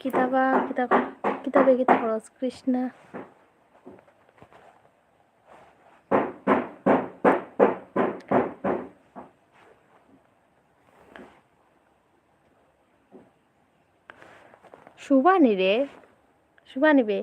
কিতাবা কিতাব কিতাবে কিতাব খরচ কৃষ্ণা। শুভানি রে শুভানি বে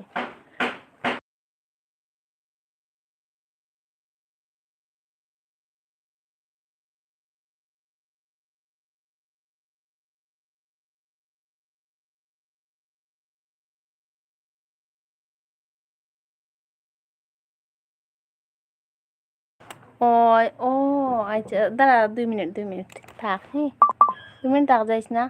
ও ও আচ্ছা দাঁড়া, দুই মিনিট দুই মিনিট, থাক হ্যাঁ দুই মিনিট থাক যাইস না।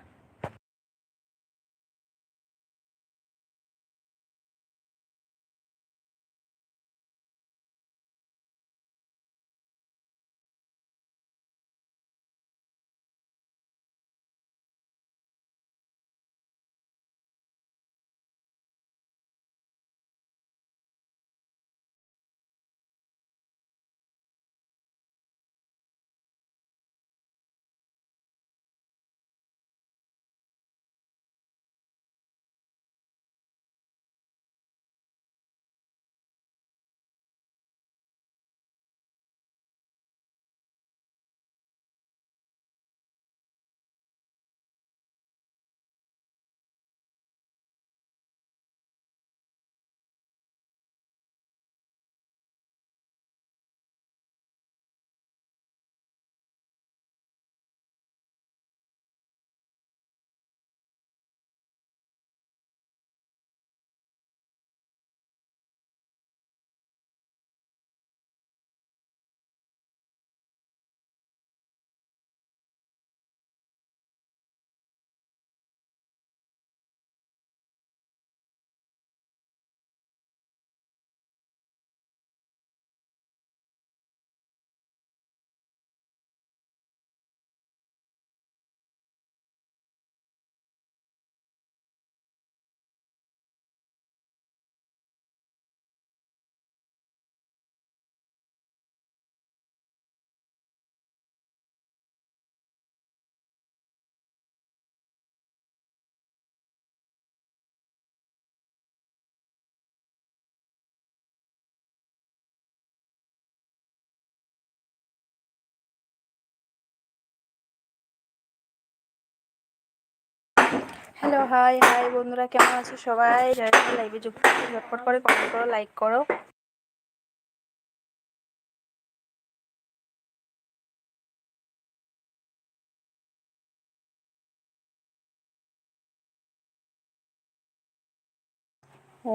হ্যালো, হাই হাই বন্ধুরা, কেমন আছো সবাই? যারা লাইভে যুক্ত ঝটপট করে কমেন্ট করো লাইক করো।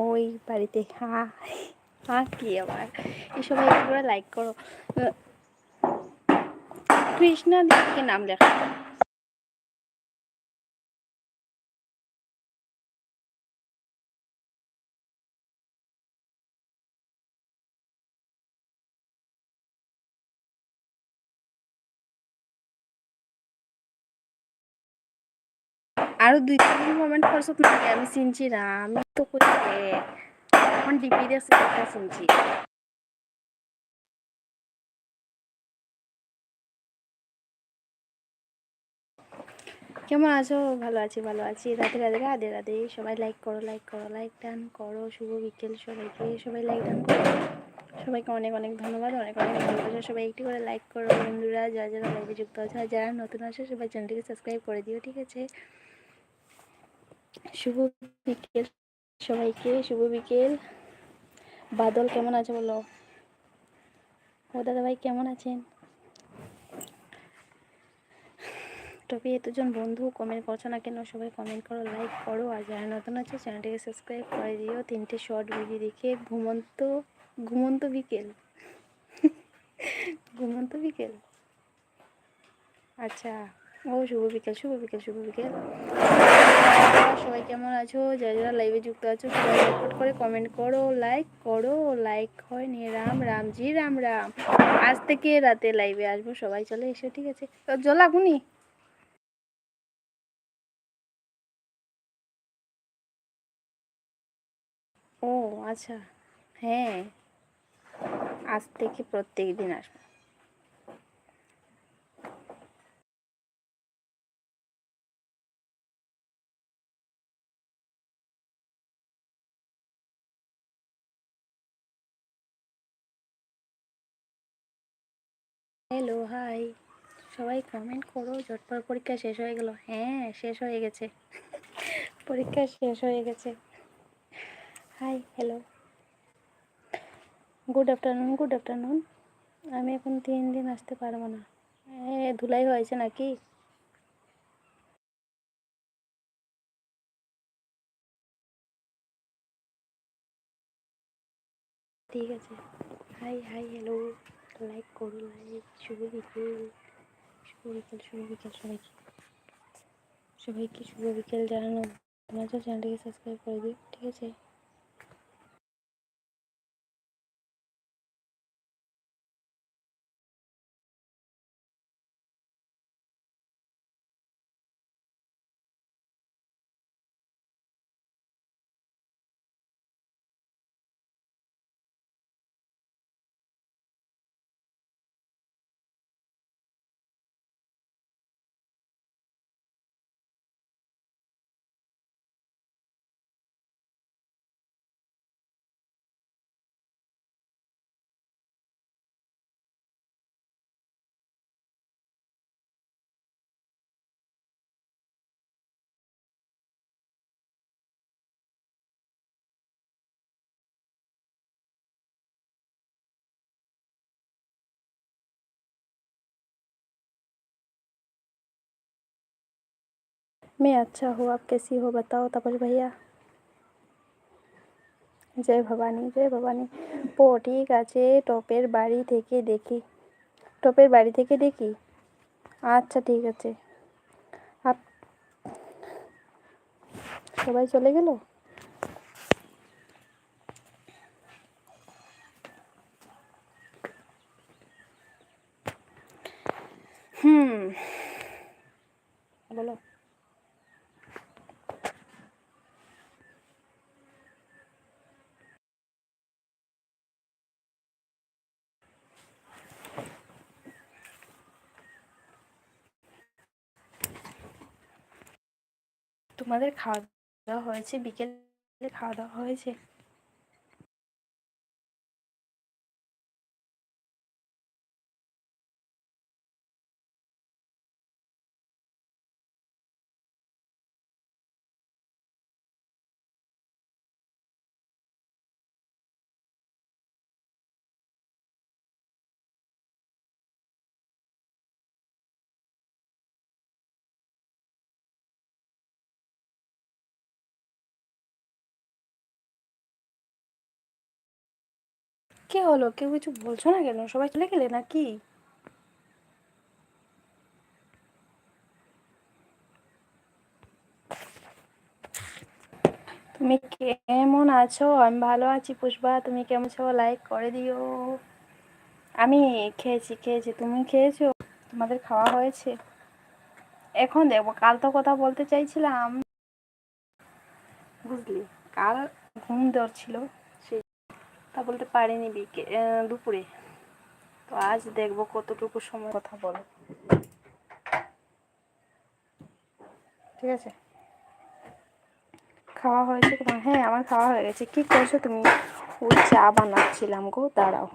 ওই বাড়িতে হ্যাঁ হ্যাঁ কি আবার? এই সবাই করে লাইক করো। কৃষ্ণা দিকে নাম লেখা। আরও দুই তিন কমেন্ট করছত নাকি আমি চিনছি না, আমি তো কইছে এখন ডিপি দিয়ে চিনছি। কেমন আছো? ভালো আছি ভালো আছি। রাধে রাধে রাধে রাধে। সবাই লাইক করো লাইক করো লাইক ডান করো। শুভ বিকেল সবাইকে। সবাই লাইক ডান করো। সবাইকে অনেক অনেক ধন্যবাদ, অনেক অনেক ভালোবাসা সবাই একটি করে লাইক করো। বন্ধুরা, যারা যারা লাইভে যুক্ত আছে, আর যারা নতুন আছে, সবাই চ্যানেলটিকে সাবস্ক্রাইব করে দিও, ঠিক আছে? শুভ বিকেল সবাইকে, শুভ বিকেল। বাদল, কেমন আছে বলো? ও দাদা ভাই কেমন আছেন? তবে এতজন বন্ধু কমেন্ট করছ না কেন? সবাই কমেন্ট করো লাইক করো। আর যারা নতুন আছে, চ্যানেলটিকে সাবস্ক্রাইব করে দিও। তিনটে শর্ট ভিডিও দেখে ঘুমন্ত ঘুমন্ত বিকেল। ঘুমন্ত বিকেল? আচ্ছা ও শুভ বিকেল শুভ বিকেল শুভ বিকেল। সবাই কেমন আছো? যারা যারা লাইভে যুক্ত আছো, সবাই সাপোর্ট করে কমেন্ট করো লাইক করো লাইক হয় নিয়ে রাম রামজি রাম রাম। আজ থেকে রাতে লাইভে আসব, সবাই চলে এসো, ঠিক আছে? জল আগুনি ও আচ্ছা। হ্যাঁ আজ থেকে প্রত্যেক দিন আসব। হ্যালো হাই সবাই কমেন্ট করো ঝটপট পরীক্ষা শেষ হয়ে গেল। হ্যাঁ শেষ হয়ে গেছে। পরীক্ষা শেষ হয়ে গেছে। Hi hello good afternoon good afternoon আমি এখন তিন দিন আসতে পারব না। এ, ধুলাই হয়েছে নাকি? ঠিক আছে। হাই হাই হ্যালো লাইক করো লাইক শুভ বিকেল। শুভ বিকেল শুভ বিকেল সবাইকে। সবাইকে শুভ বিকেল জানানো। তোমার চ্যানেলটিকে সাবস্ক্রাইব করে দিও ঠিক আছে? मैं अच्छा हूँ आप कैसी हो बताओ তাপস ভাইয়া জয় ভবানী জয় ভবানী ও ঠিক আছে টপের বাড়ি থেকে দেখি টপের বাড়ি থেকে দেখি আচ্ছা ঠিক আছে আপ সবাই চলে গেল তোমাদের খাওয়া দাওয়া হয়েছে বিকেলে খাওয়া দাওয়া হয়েছে? কে হলো? কেউ কিছু বলছো না কেন? সবাই চলে গেলে নাকি? তুমি কেমন আছো? আমি ভালো আছি পুষ্পা। তুমি কেমন আছো? লাইক করে দিও। আমি খেয়েছি খেয়েছি। তুমি খেয়েছো? তোমাদের খাওয়া হয়েছে? এখন দেখব। কাল তো কথা বলতে চাইছিলাম। বুঝলি, কাল ঘুম ধরছিল। তা বলতে পারিনি বিকে দুপুরে। তো আজ দেখব কতটুকু সময় কথা বলো। ঠিক আছে? খাওয়া হয়েছে তোমার? হ্যাঁ আমার খাওয়া হয়ে গেছে। কি করছ তুমি? ওই চা বানাচ্ছিলাম গো, দাঁড়াও।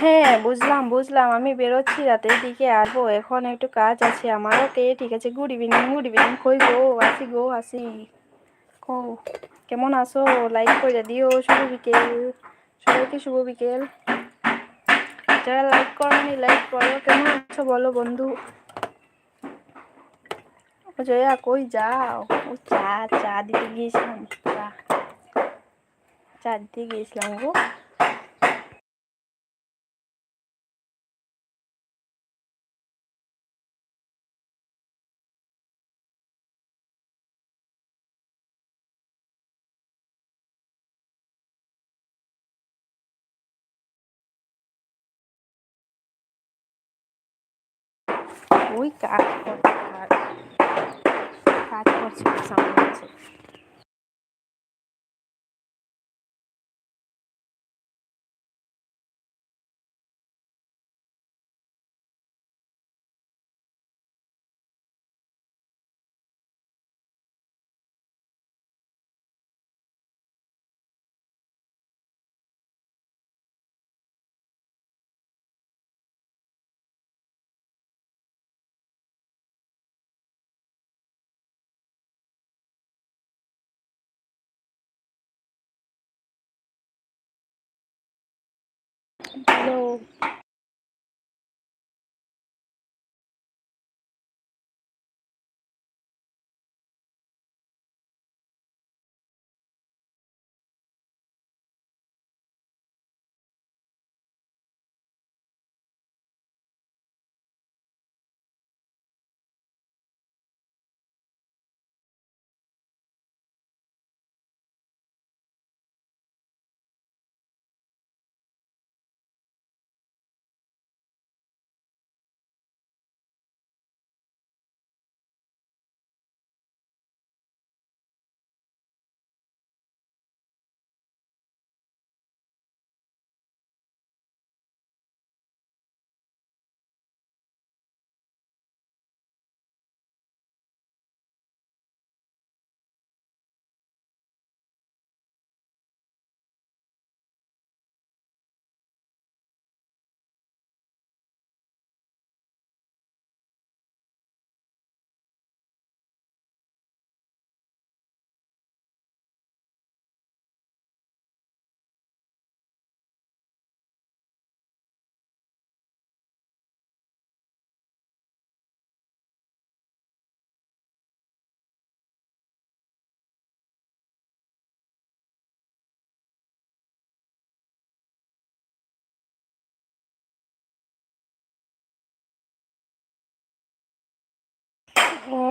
হ্যাঁ বুঝলাম বুঝলাম। আমি বেরোচ্ছি, রাতের দিকে আসব। এখন একটু কাজ আছে আমার ওকে ঠিক আছে। Good evening good evening. কই গো? আসি গো, আসি। কো, কেমন আছো? লাইক করে দিও। শুভ বিকেল। সবাইকে শুভ বিকেল। যারা লাইক করনি, লাইক করো। কেমন আছো বলো বন্ধু? জয়া, কই যাও? ও চা চা দিতে গিয়েছিলাম। চা চা দিতে গিয়েছিলাম গো। ওই কাজ কাজ করছে আছে হ্যালো ও,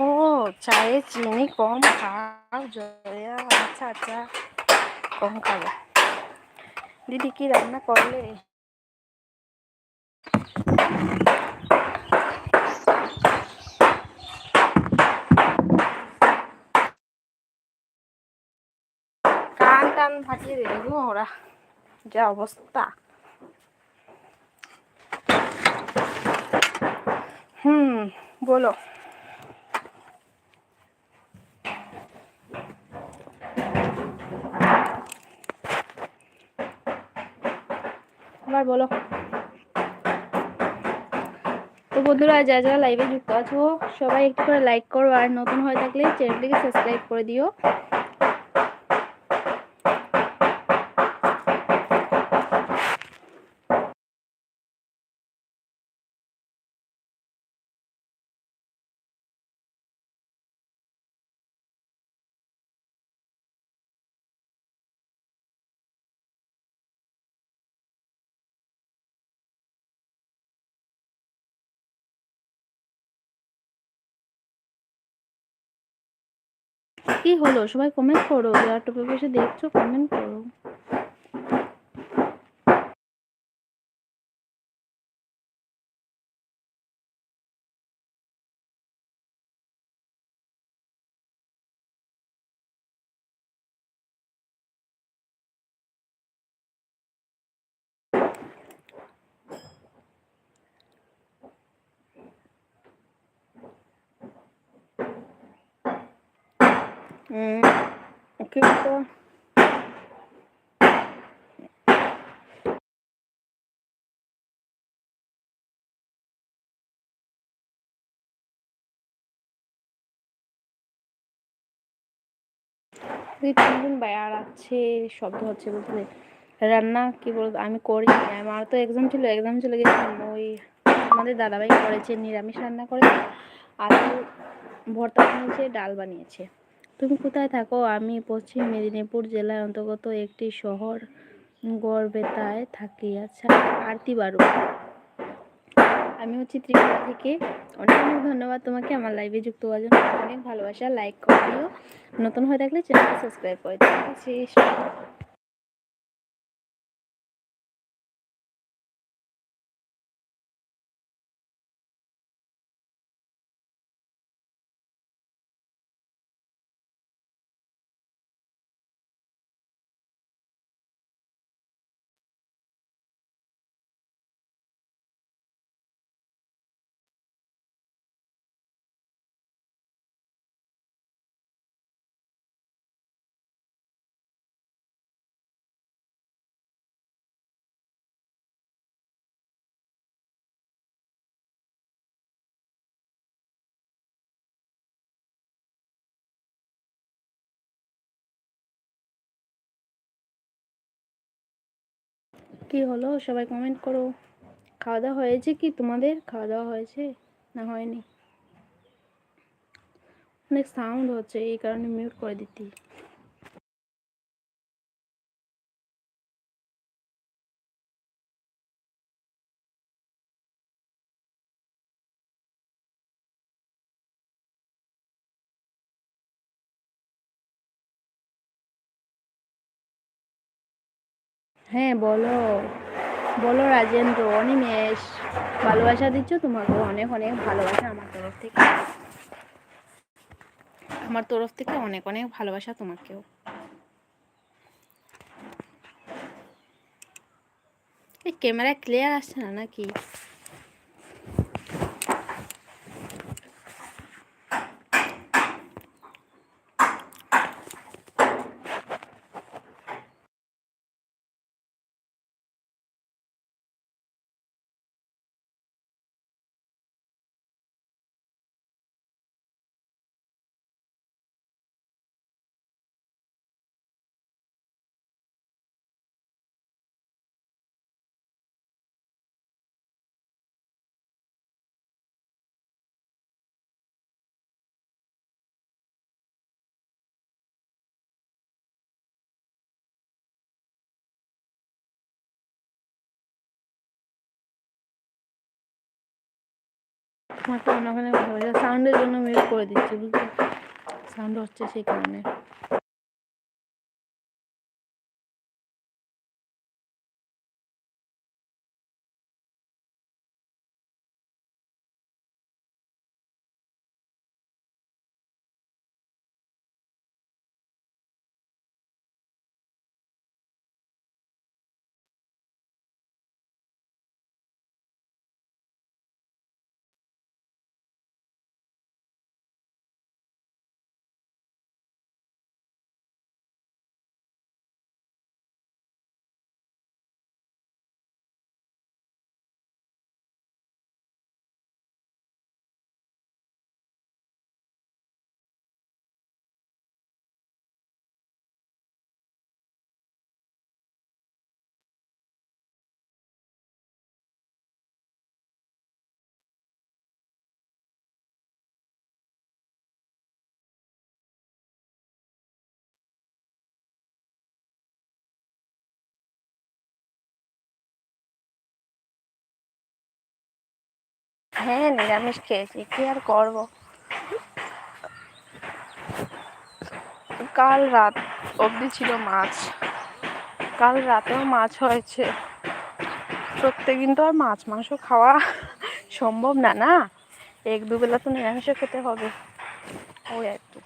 চায়ে চিনি কম খাও জয়া আচ্ছা আচ্ছা কম খাব। দিদি কি রান্না করলে? কান টান ফাটিয়ে দেবে গো ওরা যা অবস্থা। হুম, বলো। আবার বলো। তো বন্ধুরা যা যা লাইভে যুক্ত আছো, সবাই একটু করে লাইক করো, আর নতুন হয়ে থাকলে চ্যানেলটিকে সাবস্ক্রাইব করে দিও। কি হলো? সবাই কমেন্ট করো। যারা টুপে বসে দেখছ কমেন্ট করো। কিন্তু দুই তিন দিন বাইর আছে শব্দ হচ্ছে বুঝলি রান্না কি বল আমি করি আমার তো এক্সাম ছিল এক্সাম চলে গেছিলাম ওই আমাদের দাদাভাই করেছে, নিরামিষ রান্না করেছে। আলু ভর্তা বানিয়েছে, ডাল বানিয়েছে। তুমি কোথায় থাকো? আমি পশ্চিম মেদিনীপুর জেলার অন্তর্গত একটি শহর গড়বেতায় থাকি। আচ্ছা আরতি বারু। আমি হচ্ছি ত্রিপুরা থেকে। অনেক অনেক ধন্যবাদ তোমাকে আমার লাইভে যুক্ত হওয়ার জন্য। অনেক ভালোবাসা। লাইক করে নতুন হয়ে থাকলে চ্যানেলটা সাবস্ক্রাইব করে দিও। কি হলো? সবাই কমেন্ট করো। খাওয়া দাওয়া হয়েছে কি তোমাদের? খাওয়া দাওয়া হয়েছে? না হয়নি। অনেক সাউন্ড হচ্ছে, এই কারণে মিউট করে দিতি। হ্যাঁ বলো। বলো রাজেন্দ্র অনিমেষ ভালোবাসা দিচ্ছ তোমাকে অনেক অনেক ভালোবাসা আমার তরফ থেকে। আমার তরফ থেকে অনেক অনেক ভালোবাসা তোমাকেও। এই ক্যামেরা ক্লিয়ার আসছে না নাকি? তোমাকে অন্য ওখানে সাউন্ডের জন্য মিউট করে দিচ্ছি বুঝলি সাউন্ড হচ্ছে সেই কারণে। হ্যাঁ নিরামিষ খেয়েছি। কি আর করব? কাল রাত অবধি ছিল মাছ। কাল রাতেও মাছ হয়েছে। প্রত্যেকদিন তো আর মাছ, মাংস খাওয়া সম্ভব না না? এক দুবেলা তো নিরামিষও খেতে হবে। ওই আর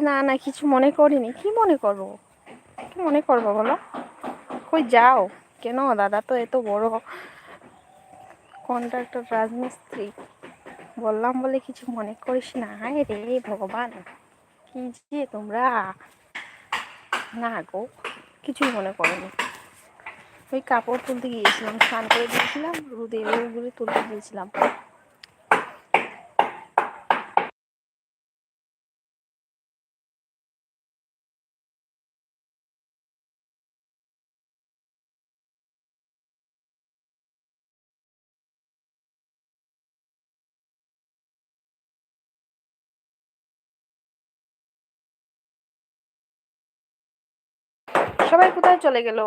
না না, কিছু মনে করিনি। কি মনে করব? কি মনে করব বলো? কই যাও? কেন দাদা তো এত বড় কন্ট্রাক্টর রাজমিস্ত্রি। বললাম বলে কিছু মনে করিস না? হায় রে, ভগবান। কি যে তোমরা? না গো, কিছুই মনে করিনি। ওই কাপড় তুলতে গিয়েছিলাম, স্নান করে দিয়েছিলাম, রোদে ওগুলো তুলতে গিয়েছিলাম। সবাই কোথায় চলে গেল?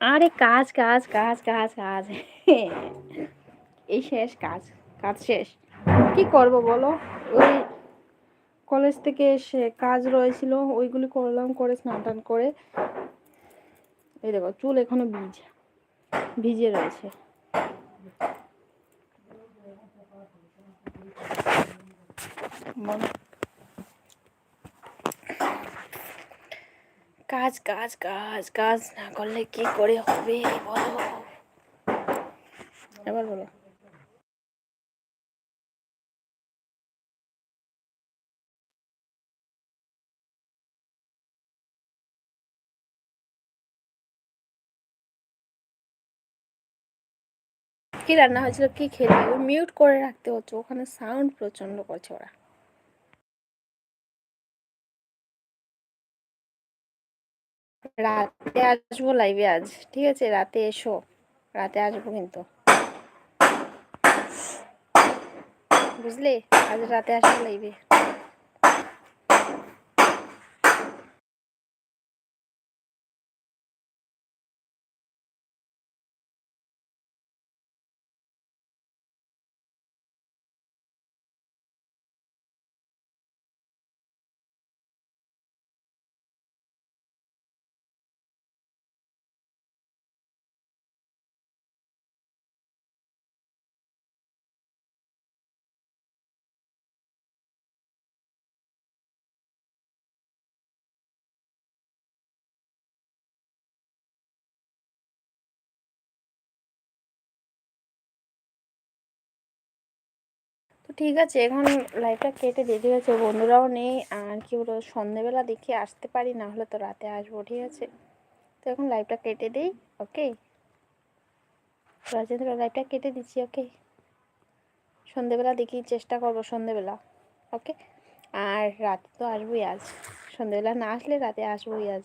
আরে কাজ কাজ কাজ কাজ কাজ। এই শেষ কাজ কাজ শেষ। কি করব বলো? ওই কলেজ থেকে এসে কাজ রয়েছিল, ওইগুলি করলাম, করে স্নান টান করে। এই দেখো, চুল এখনও ভিজে ভিজে রয়েছে। বলো কাজ কাজ কাজ কাজ না করলে কি করে হবে বলো? এবার বলো। কি রান্না হয়েছিল, কি খেলি? মিউট করে রাখতে হচ্ছে, ওখানে সাউন্ড প্রচণ্ড করছে ওরা। রাতে আসব লাইভে আজ। ঠিক আছে, রাতে এসো। রাতে আসব কিন্তু। বুঝলে? আজ রাতে আসব লাইভে ঠিক আছে, এখন লাইভটা কেটে দিয়ে, ঠিক আছে, বন্ধুরাও নেই, আর কি বলো সন্ধেবেলা দেখি আসতে পারি, না হলে তো রাতে আসব, ঠিক আছে। তো এখন লাইভটা কেটে দিই ওকে রাজেন্দ্র লাইভটা কেটে দিচ্ছি ওকে সন্ধেবেলা দেখি, চেষ্টা করব সন্ধেবেলা ওকে আর রাতে তো আসবোই আজ, সন্ধেবেলা না আসলে রাতে আসবোই আজ।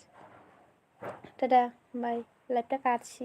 টাটা বাই লাইভটা কাটছি।